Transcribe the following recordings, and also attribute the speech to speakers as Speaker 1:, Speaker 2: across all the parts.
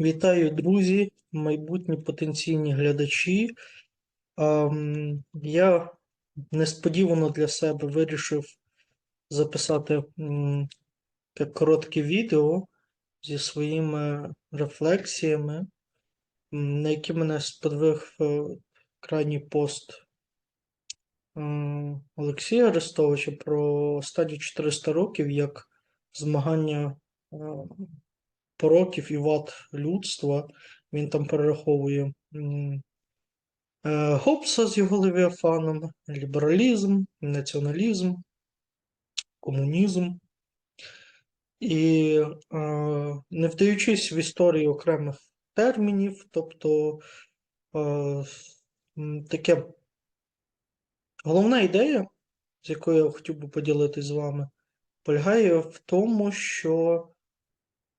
Speaker 1: Вітаю, друзі, майбутні потенційні глядачі. Я несподівано для себе вирішив записати коротке відео зі своїми рефлексіями, на які мене сподвиг е, крайній пост Олексія Арестовича про останні 400 років як змагання е, пороків і вад людства. Він там перераховує е, Гоббса з його Левіафаном, лібералізм, націоналізм, комунізм. І е, не вдаючись в історію окремих термінів, тобто е, таке головна ідея, з якою я хотів би поділитись з вами, полягає в тому, що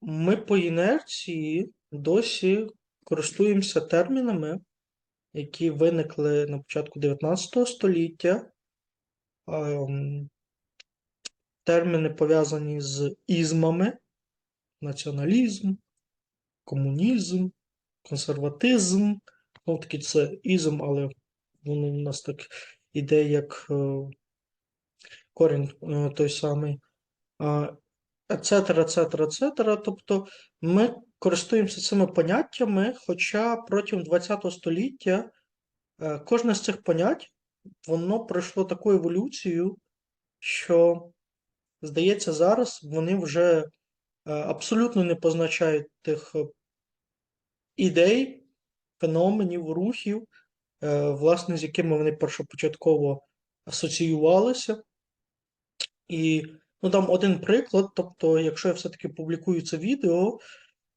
Speaker 1: ми по інерції досі користуємося термінами, які виникли на початку 19 століття. Ем, Терміни пов'язані з ізмами, націоналізм, комунізм, консерватизм. Ну, таки це ізм, але воно у нас так іде як е, корінь е, той самий. Ецетера, ецетера, ецетера. Тобто ми користуємося цими поняттями, хоча протягом ХХ століття е, кожне з цих понять воно пройшло таку еволюцію, що, здається, зараз вони вже е, абсолютно не позначають тих е, ідей, феноменів, рухів, власне, з якими вони першопочатково асоціювалися. І ну, дам один приклад. Тобто, якщо я все-таки публікую це відео,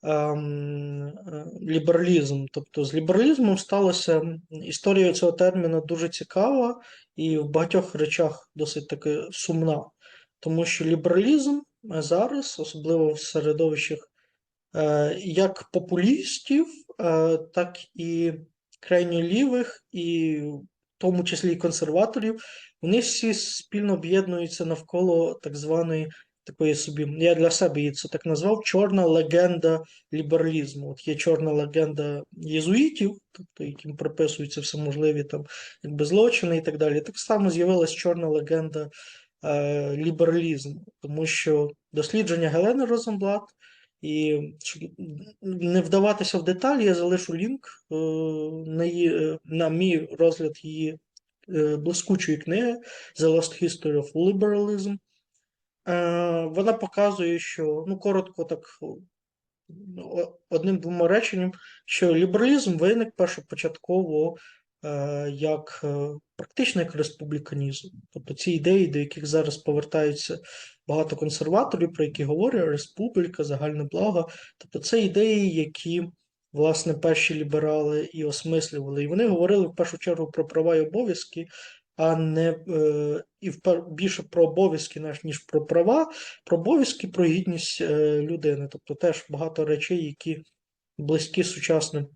Speaker 1: ем, е, лібералізм. Тобто з лібералізмом сталося історія цього терміна дуже цікава і в багатьох речах досить таки сумна. Тому що лібералізм зараз, особливо в середовищах е, як популістів, е, так і крайньо лівих, і тому числі і консерваторів, вони всі спільно об'єднуються навколо так званої такої собі, я для себе її це так назвав, чорна легенда лібералізму. От є чорна легенда єзуїтів, тобто яким приписуються всеможливі там якби злочини і так далі. Так само з'явилась чорна легенда е, лібералізму, тому що дослідження Гелени Розенблат. І щоб не вдаватися в деталі, я залишу лінк е, на її, е, на мій розгляд її е, блискучої книги The Lost History of Liberalism. Вона показує, що ну коротко, так одним-двома реченням, що лібералізм виник першопочатково як е, практично як республіканізм. Тобто ці ідеї, до яких зараз повертаються багато консерваторів, про які говорять республіка, загальне благо. Тобто це ідеї, які власне перші ліберали і осмислювали. І вони говорили в першу чергу про права і обов'язки, а не е, і більше про обов'язки, ніж про права, про обов'язки, про гідність е, людини. Тобто теж багато речей, які близькі сучасним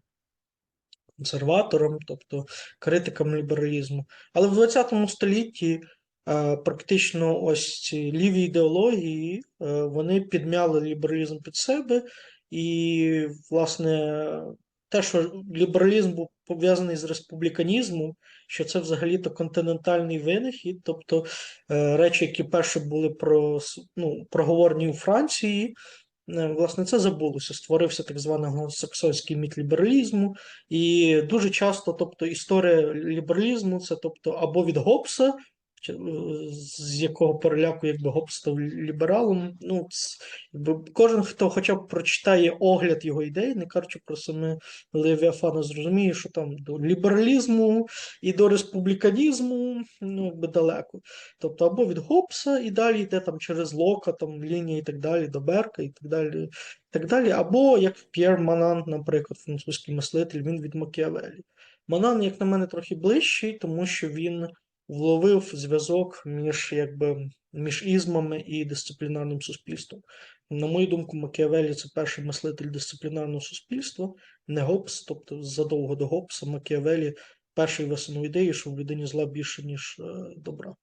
Speaker 1: консерваторам, тобто критикам лібералізму. Але в 20 столітті е, практично ось ці ліві ідеології е, вони підмяли лібералізм під себе, і, власне, те, що лібералізм був пов'язаний з республіканізмом, що це взагалі-то континентальний винахід, тобто е, речі, які перші були про, ну, проговорені у Франції. Е, Власне, це забулося. Створився так званий англосаксонський міт лібералізму, і дуже часто, тобто, історія лібералізму це тобто або від Гоббса, з якого переляку якби Гоббс став лібералом. Ну, якби кожен, хто хоча б прочитає огляд його ідей, не кажучи про саме Левіафана, зрозуміє, що там до лібералізму і до республіканізму ну, якби далеко. Тобто, або від Гоббса і далі йде там через Лока, там лінія і так далі, до Берка і так далі. Так далі, або як П'єр Манан, наприклад, французький мислитель, він від Макіавелі. Манан, як на мене, трохи ближчий, тому що він вловив зв'язок між, якби, між ізмами і дисциплінарним суспільством. На мою думку, Макіавелі це перший мислитель дисциплінарного суспільства, не Гоббс, тобто задовго до Гоббса Макіавелі перший висунув ідею, що в людині зла більше, ніж е, добра.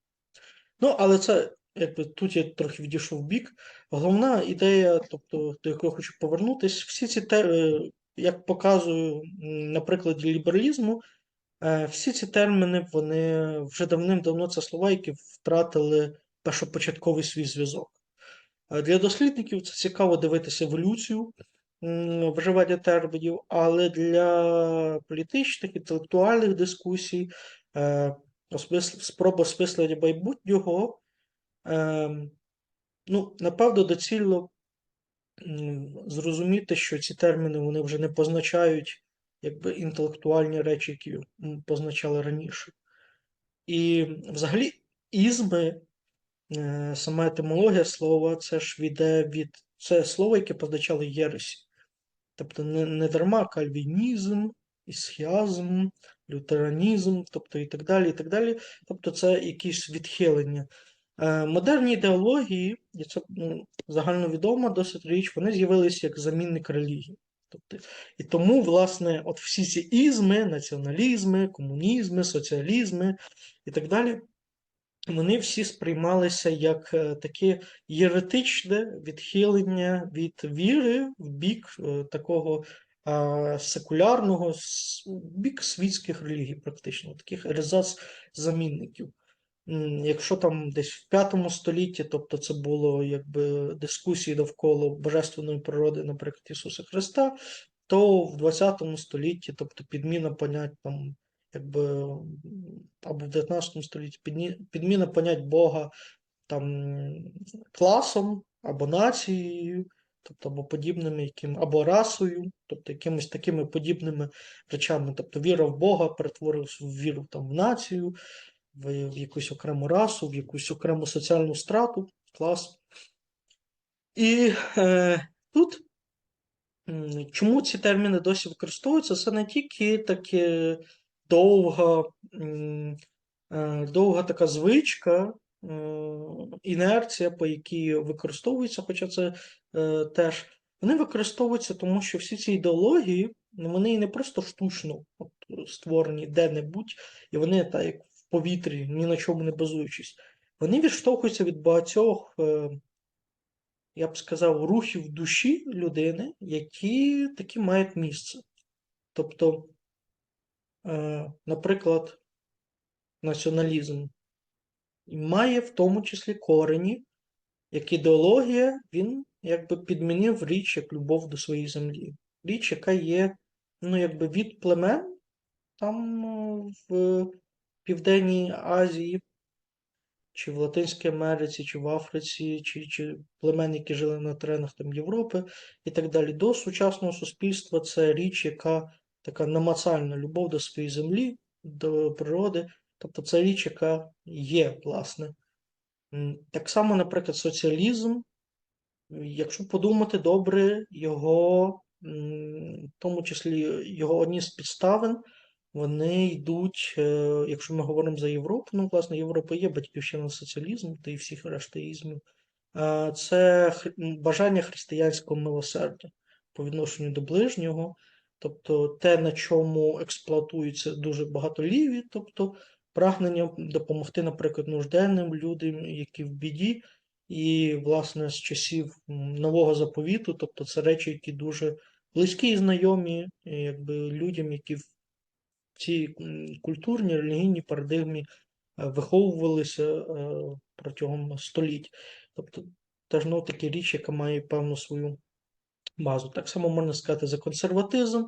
Speaker 1: Ну, але це якби тут я трохи відійшов в бік. Головна ідея, тобто, до якої хочу повернутися, всі ці те, е, як показую на прикладі лібералізму, всі ці терміни, вони вже давним-давно це слова, які втратили першопочатковий свій зв'язок. Е, Для дослідників це цікаво дивитися еволюцію вживання термінів, але для політичних, інтелектуальних дискусій, е, спроба осмислення майбутнього, е, ну, напевно, доцільно зрозуміти, що ці терміни вони вже не позначають якби інтелектуальні речі, які позначали раніше. І взагалі ізми Е, Сама етимологія слова це ж віде від це слово, яке позначало єресі. Тобто не, не дарма кальвінізм, ісхіазм, лютеранізм, тобто і так далі. і так далі. Тобто це якісь відхилення. Е, Модерні ідеології, і це загальновідома досить річ, вони з'явилися як замінник релігії. Тобто, і тому, власне, от всі ці ізми, націоналізми, комунізми, соціалізми і так далі вони всі сприймалися як е, таке єретичне відхилення від віри в бік е, такого секулярного, бік світських релігій, практично, таких ерзац-замінників. М, Якщо там десь в п'ятому столітті, тобто це було якби дискусії довкола божественної природи, наприклад, Ісуса Христа, то в 20 столітті, тобто підміна понять там, якби або в 19 столітті підміна понять Бога там класом або нацією, тобто або подібними яким, або расою, тобто якимись такими подібними речами. Тобто віра в Бога перетворилась в віру там, в націю, в, якусь окрему расу, в якусь окрему соціальну страту, клас. І е, тут чому ці терміни досі використовуються? Це не тільки таке довга, е, довга така звичка, е, інерція, по якій використовується, хоча це е, теж. Вони використовуються, тому що всі ці ідеології, вони не просто штучно от, створені де-небудь, і вони так як повітрі, ні на чому не базуючись. Вони відштовхуються від багатьох, е, я б сказав, рухів душі людини, які такі мають місце. Тобто, е, наприклад, націоналізм має в тому числі корені, як ідеологія, він якби підмінив річ як любов до своєї землі. Річ, яка є, ну, якби від племен там е, в Південній Азії, чи в Латинській Америці, чи в Африці, чи, чи племен, які жили на теренах там Європи і так далі. До сучасного суспільства це річ, яка така намацальна любов до своєї землі, до природи. Тобто це річ, яка є, власне. Так само, наприклад, соціалізм, якщо подумати добре, його, в тому числі його одні з підставин, вони йдуть, е, якщо ми говоримо за Європу, ну, власне, Європа є батьківщина соціалізму та й всіх рештиїзмів. Е, Це бажання християнського милосердя по відношенню до ближнього, тобто те, на чому експлуатується дуже багато ліві, тобто прагнення допомогти, наприклад, нужденним людям, які в біді, і, власне, з часів нового заповіту, тобто це речі, які дуже близькі і знайомі, якби людям, які цій м, культурній, релігійній парадигмі е, виховувалися е, протягом століть. Тобто, теж ну, такі річ, яка має певну свою базу. Так само можна сказати за консерватизм,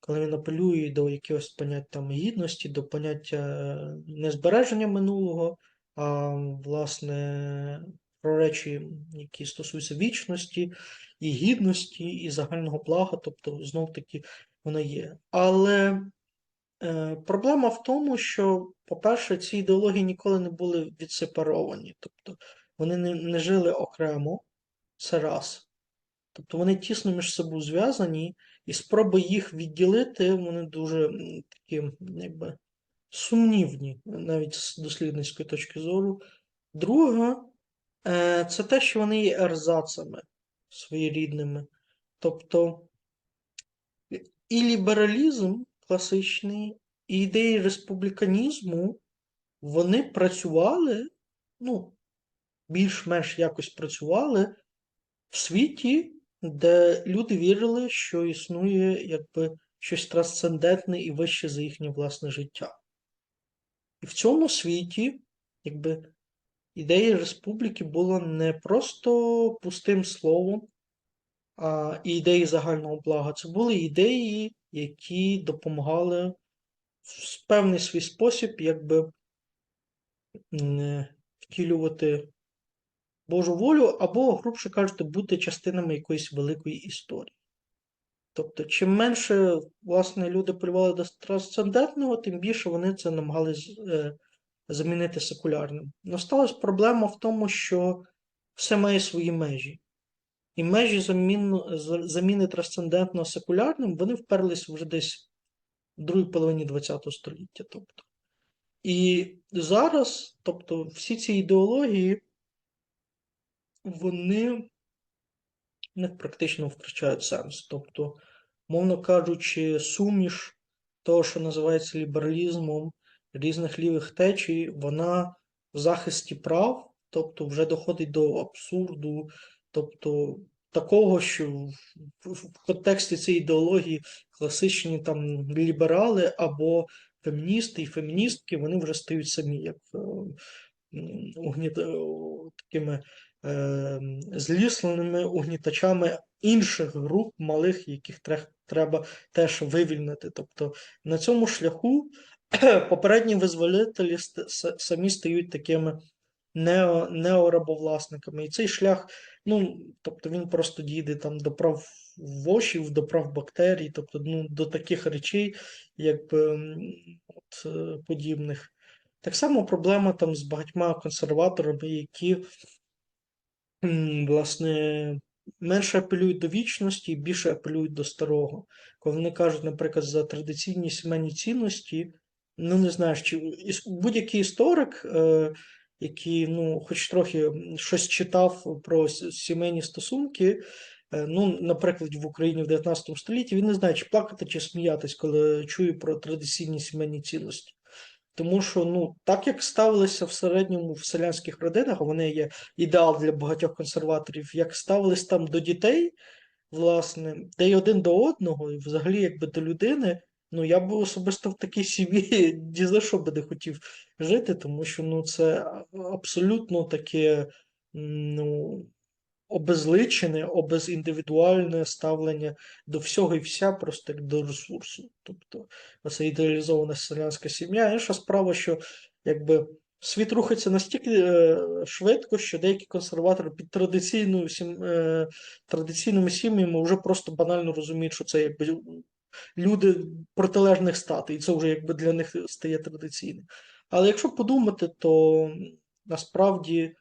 Speaker 1: коли він апелює до якихось понять там гідності, до поняття е, не збереження минулого, а власне про речі, які стосуються вічності і гідності, і загального блага, тобто знов таки воно є. Але Проблема в тому, що, по-перше, ці ідеології ніколи не були відсепаровані, тобто вони не, не жили окремо, це раз. Тобто вони тісно між собою зв'язані, і спроби їх відділити, вони дуже такі, якби, сумнівні, навіть з дослідницької точки зору. Друга, е, це те, що вони є ерзацами своєрідними. Тобто і лібералізм класичний, і ідеї республіканізму, вони працювали, ну, більш-менш якось працювали в світі, де люди вірили, що існує якби щось трансцендентне і вище за їхнє власне життя. І в цьому світі, якби ідея республіки була не просто пустим словом, а і ідеї загального блага. Це були ідеї, які допомагали в певний свій спосіб, якби м, втілювати Божу волю, або, грубше кажучи, бути частинами якоїсь великої історії. Тобто, чим менше, власне, люди полювали до трансцендентного, тим більше вони це намагались е, замінити секулярним. Но сталася проблема в тому, що все має свої межі. І межі заміну, заміни трансцендентного секулярним, вони вперлись вже десь в другій половині ХХ століття. Тобто. І зараз, тобто, всі ці ідеології, вони них практично втрачають сенс. Тобто, мовно кажучи, суміш того, що називається лібералізмом різних лівих течій, вона в захисті прав, тобто вже доходить до абсурду, тобто такого, що в, контексті цієї ідеології класичні там ліберали або феміністи і феміністки, вони вже стають самі як е, е, такими е, злісленими угнітачами інших груп малих, яких тре- треба теж вивільнити. Тобто на цьому шляху попередні визволителі самі стають такими нео, неорабовласниками. І цей шлях, ну, тобто він просто дійде там до прав вошів, до прав бактерій, тобто ну, до таких речей, якби от, е, подібних. Так само проблема там з багатьма консерваторами, які власне, менше апелюють до вічності і більше апелюють до старого. Коли вони кажуть, наприклад, за традиційні сімейні цінності, ну не знаєш, чи будь-який історик, е, який ну, хоч трохи щось читав про сімейні стосунки, е, ну, наприклад, в Україні в 19 столітті, він не знає, чи плакати, чи сміятись, коли чує про традиційні сімейні цінності. Тому що, ну, так як ставилися в середньому в селянських родинах, вони є ідеал для багатьох консерваторів, як ставились там до дітей, власне, де й один до одного, і взагалі якби до людини, ну я би особисто в такій сім'ї ні за що би не хотів жити, тому що ну, це абсолютно таке ну, обезличене, обезіндивідуальне ставлення до всього і вся, просто як до ресурсу. Тобто, оце ідеалізована селянська сім'я. Інша справа, що якби світ рухається настільки е, швидко, що деякі консерватори під традиційною сім, е, традиційними сім'ями вже просто банально розуміють, що це якби люди протилежних статей, і це вже якби для них стає традиційним. Але якщо подумати, то насправді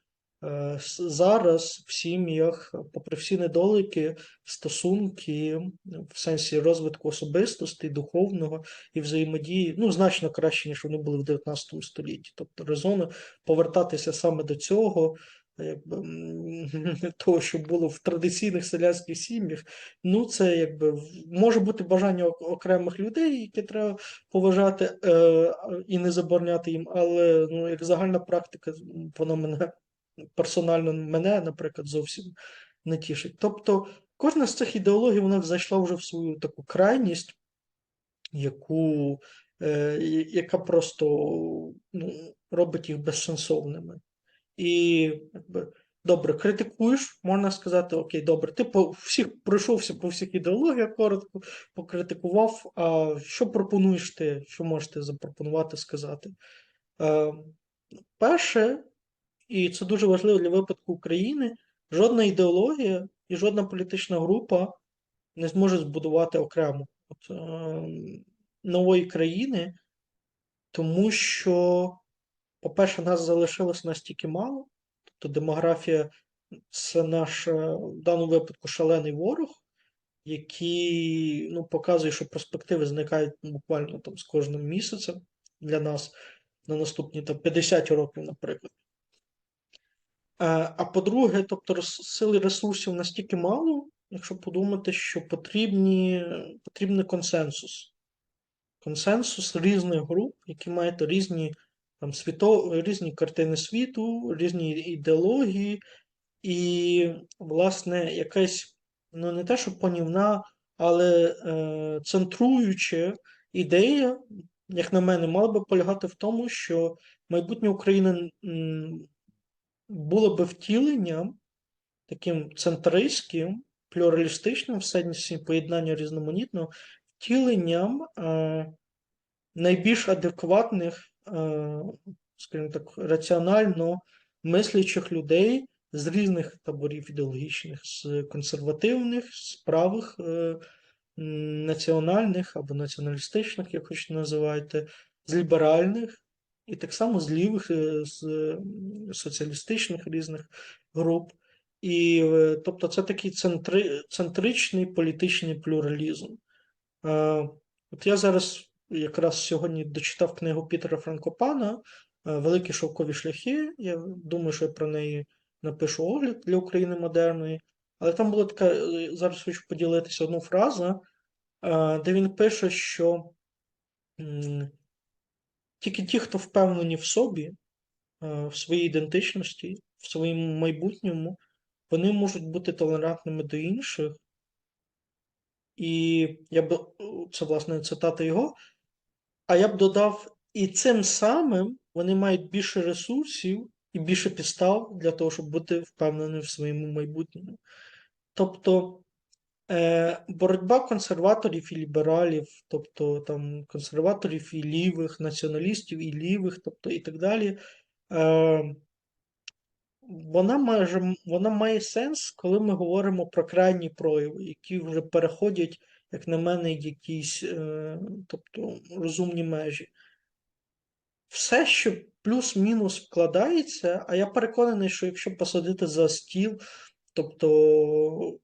Speaker 1: е, зараз в сім'ях, попри всі недоліки, стосунки в сенсі розвитку особистості, духовного і взаємодії, ну, значно краще, ніж вони були в 19 столітті. Тобто резону повертатися саме до цього, якби, того, що було в традиційних селянських сім'ях, ну, це якби може бути бажання окремих людей, які треба поважати е, і не забороняти їм, але ну, як загальна практика, м, воно мене персонально мене, наприклад, зовсім не тішить. Тобто кожна з цих ідеологій вона зайшла вже в свою таку крайність, яку, е, яка просто ну, робить їх безсенсовними. І якби, добре, критикуєш, можна сказати, окей, добре, ти по всіх пройшовся по всіх ідеологіях коротко, покритикував. А що пропонуєш ти? Що можете запропонувати, сказати? Е, перше, і це дуже важливо для випадку України, жодна ідеологія і жодна політична група не зможе збудувати окремо от, е, нової країни, тому що, по-перше, нас залишилось настільки мало, тобто демографія це наш е, в даному випадку шалений ворог, який ну, показує, що перспективи зникають буквально там з кожним місяцем для нас на наступні там 50 років, наприклад. Е, А по-друге, тобто сили ресурсів настільки мало, якщо подумати, що потрібні, потрібний консенсус. Консенсус різних груп, які мають різні там світо, різні картини світу, різні ідеології, і, власне, якась, ну не те, що панівна, але е, центруюча ідея, як на мене, мала би полягати в тому, що майбутнє України було би втіленням таким центристським, плюралістичним в сенсі поєднання різноманітного, втіленням е, найбільш адекватних, е, скажімо так, раціонально мислячих людей з різних таборів ідеологічних, з консервативних, з правих, е, національних або націоналістичних, як хочете називайте, з ліберальних, і так само з лівих, е, з соціалістичних різних груп. І, тобто, це такий центри, центричний політичний плюралізм. От я зараз якраз сьогодні дочитав книгу Пітера Франкопана е, Великі шовкові шляхи. Я думаю, що я про неї напишу огляд для України модерної. Але там була така, е, зараз хочу поділитися одну фразу, е, де він пише, що тільки ті, хто впевнені в собі, в своїй ідентичності, в своєму майбутньому, вони можуть бути толерантними до інших. І я б, це власне цитата його, а я б додав, і цим самим вони мають більше ресурсів і більше підстав для того, щоб бути впевненими в своєму майбутньому. Тобто е, боротьба консерваторів і лібералів, тобто там консерваторів і лівих, націоналістів і лівих, тобто і так далі. Е, вона майже вона має сенс, коли ми говоримо про крайні прояви, які вже переходять, як на мене, якісь е, тобто, розумні межі. Все, що плюс-мінус вкладається, а я переконаний, що якщо посадити за стіл, тобто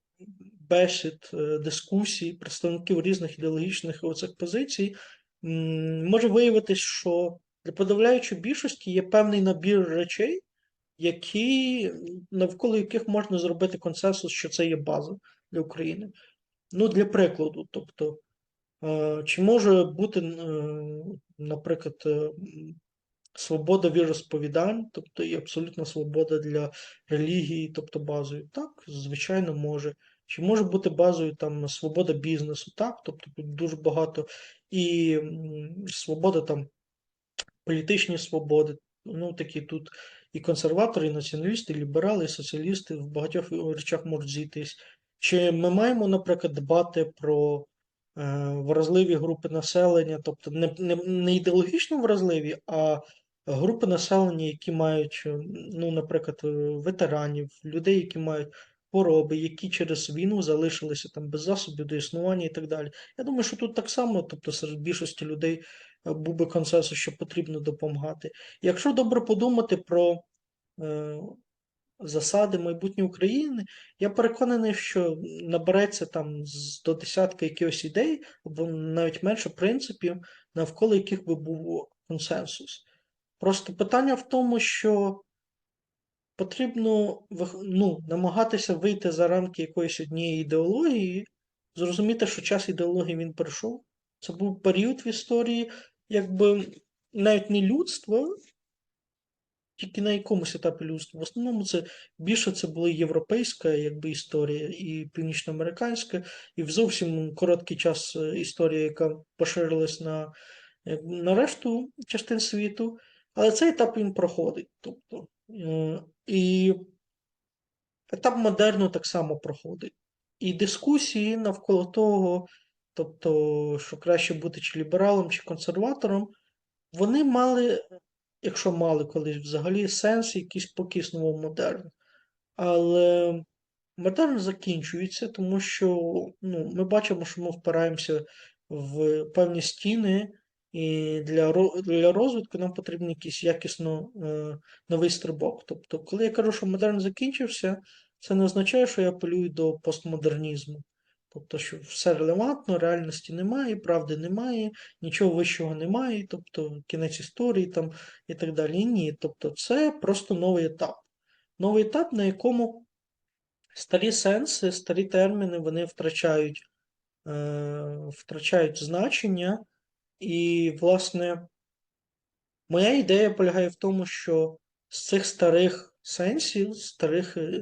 Speaker 1: бесід, е, дискусій, представників різних ідеологічних оцих позицій, може виявитись, що для подавляючої більшості є певний набір речей, які, навколо яких можна зробити консенсус, що це є база для України. Ну, для прикладу, тобто, е, чи може бути, е, наприклад, е, свобода віросповідань, тобто і абсолютна свобода для релігії, тобто базою? Так, звичайно, може. Чи може бути базою там свобода бізнесу? Так, тобто дуже багато і свобода там, політичні свободи, ну такі тут і консерватори, і націоналісти, і ліберали, і соціалісти в багатьох речах можуть зійтись. Чи ми маємо, наприклад, дбати про е, вразливі групи населення, тобто не, не, не ідеологічно вразливі, а групи населення, які мають, е, ну, наприклад, е, ветеранів, людей, які мають хвороби, які через війну залишилися там без засобів до існування і так далі. Я думаю, що тут так само, тобто серед більшості людей е, був би консенсус, що потрібно допомагати. Якщо добре подумати про засади майбутньої України, я переконаний, що набереться там до десятки якихось ідей, або навіть менше принципів, навколо яких би був консенсус. Просто питання в тому, що потрібно ну, намагатися вийти за рамки якоїсь однієї ідеології, зрозуміти, що час ідеології він пройшов. Це був період в історії, якби навіть не людства, тільки на якомусь етапі людства. В основному це більше це була європейська якби, історія і північноамериканська, і в зовсім короткий час е, історія, яка поширилась на, на решту частин світу. Але цей етап він проходить. Тобто, е, і етап модерну так само проходить. І дискусії навколо того, тобто, що краще бути чи лібералом, чи консерватором, вони мали, якщо мали колись взагалі сенс якийсь поки існував модерн. Але модерн закінчується, тому що ну, ми бачимо, що ми впираємося в певні стіни, і для, для розвитку нам потрібен якийсь якісно е, новий стрибок. Тобто, коли я кажу, що модерн закінчився, це не означає, що я апелюю до постмодернізму. Тобто, що все релевантно, реальності немає, правди немає, нічого вищого немає, тобто кінець історії там і так далі. Ні. Тобто, це просто новий етап. Новий етап, на якому старі сенси, старі терміни вони втрачають, е, втрачають значення, і, власне, Моя ідея полягає в тому, що з цих старих сенсів, старих е,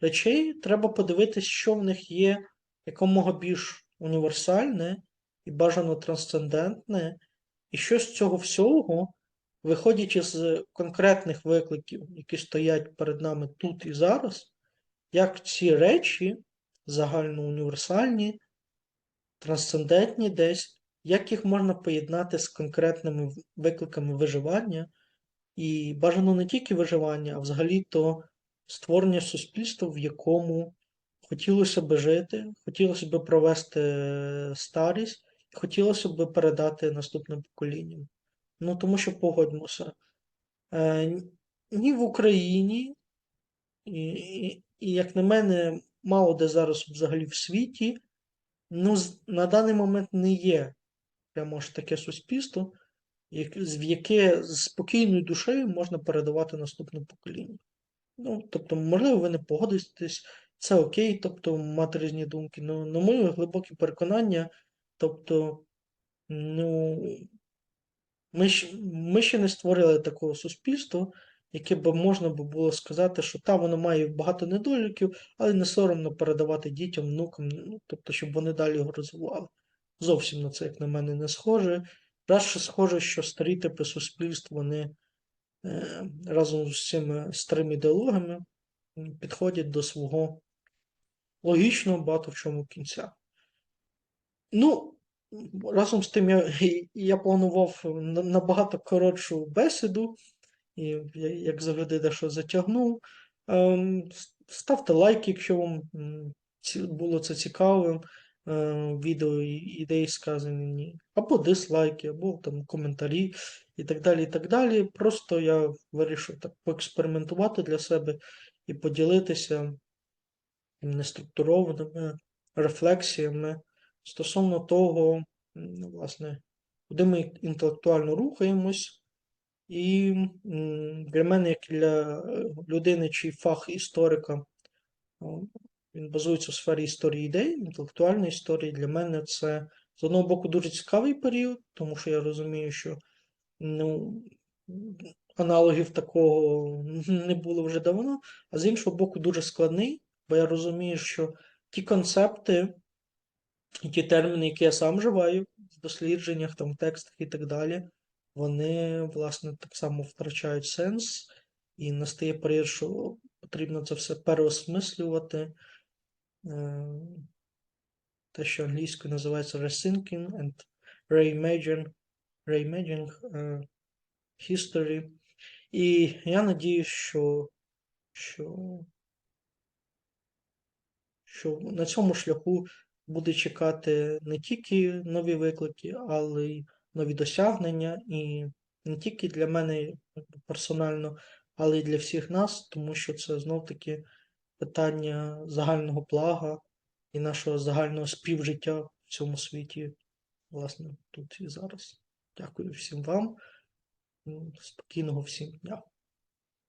Speaker 1: речей, треба подивитись, що в них є якомога більш універсальне і бажано трансцендентне, і що з цього всього, виходячи з конкретних викликів, які стоять перед нами тут і зараз, як ці речі загальноуніверсальні, трансцендентні десь, як їх можна поєднати з конкретними викликами виживання, і бажано не тільки виживання, а взагалі-то створення суспільства, в якому хотілося би жити, хотілося б провести е, старість, хотілося б передати наступним поколінням. Ну, тому що погодьмося, е, ні в Україні, і, і, і, як на мене, мало де зараз взагалі в світі, ну, на даний момент не є прямо ж таке суспільство, як- в яке з спокійною душею можна передавати наступним поколінням. Ну, тобто, можливо, ви не погодитесь, це окей, тобто мати думки. Ну, на моє глибоке переконання, тобто, ну, ми, ми ще не створили такого суспільства, яке б можна було сказати, що та воно має багато недоліків, але не соромно передавати дітям, внукам, ну, тобто, щоб вони далі його розвивали. Зовсім на це, як на мене, не схоже. Радше схоже, що старі типи суспільств, вони е, разом з цими старими ідеологами підходять до свого логічного багато в чому кінця. Ну, разом з тим, я, я планував набагато коротшу бесіду, і як завжди дещо затягнув. Ем, Ставте лайк, якщо вам було це цікавим. е, Відео ідеї сказані, або дизлайки, або там коментарі і так далі. і так далі. Просто я вирішив так поекспериментувати для себе і поділитися неструктурованими рефлексіями стосовно того, власне, куди ми інтелектуально рухаємось. І для мене, як для е, людини, чий фах історика, він базується в сфері історії ідей, інтелектуальної історії, для мене це з одного боку дуже цікавий період, тому що я розумію, що ну, аналогів такого не було вже давно, а з іншого боку, дуже складний, бо я розумію, що ті концепти і ті терміни, які я сам вживаю в дослідженнях, там, в текстах і так далі, вони, власне, так само втрачають сенс, і настає період, що потрібно це все переосмислювати. Е, Те, що англійською називається rethinking and reimagine, reimagining е, history. І я надію, що, що, що на цьому шляху буде чекати не тільки нові виклики, але й нові досягнення, і не тільки для мене персонально, але й для всіх нас, тому що це знов-таки питання загального блага і нашого загального співжиття в цьому світі, власне, тут і зараз. Дякую всім вам. Спокійного всім дня.